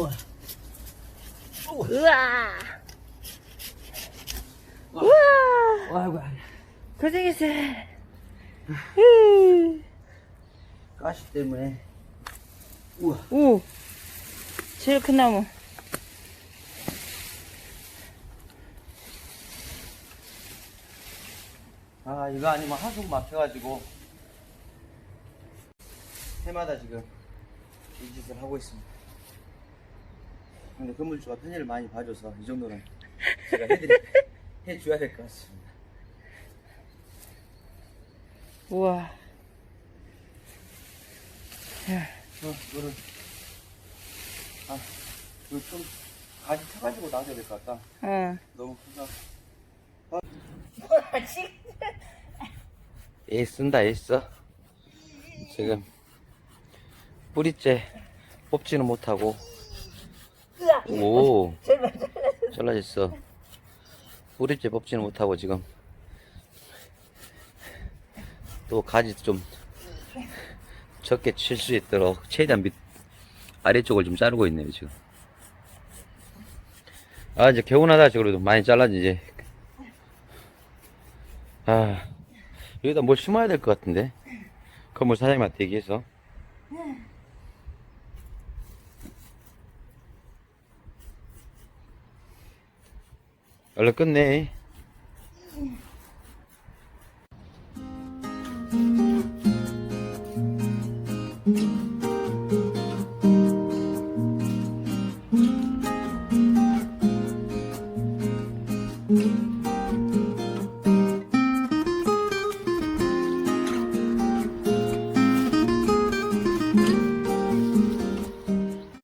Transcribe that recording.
우와. 우와. 아이고, 고생했어. 으. 가시 때문에. 우와. 오. 제일 큰 나무. 아, 이거 아니면 하숙 막혀가지고. 해마다 지금 이 짓을 하고 있습니다. 근데 건물주가 편의를 많이 봐줘서 이 정도는 제가 해드리, 해줘야 될 것 같습니다. 우와. 어, 이거를, 아, 이거 좀 가지 쳐가지고 놔줘야 될 것 같다. 어. 너무 크다. 애 쓴다, 애 써. 지금, 뿌리째 뽑지는 못하고. 오, 잘라졌어. 뿌리째 뽑지는 못하고 지금. 또 가지 좀 적게 칠 수 있도록 최대한 밑, 아래쪽을 좀 자르고 있네요, 지금. 아, 이제 개운하다, 그래도 많이 잘라지지. 아, 여기다 뭘 심어야 될 것 같은데. 건물 사장님한테 얘기해서. 얼른 끝내.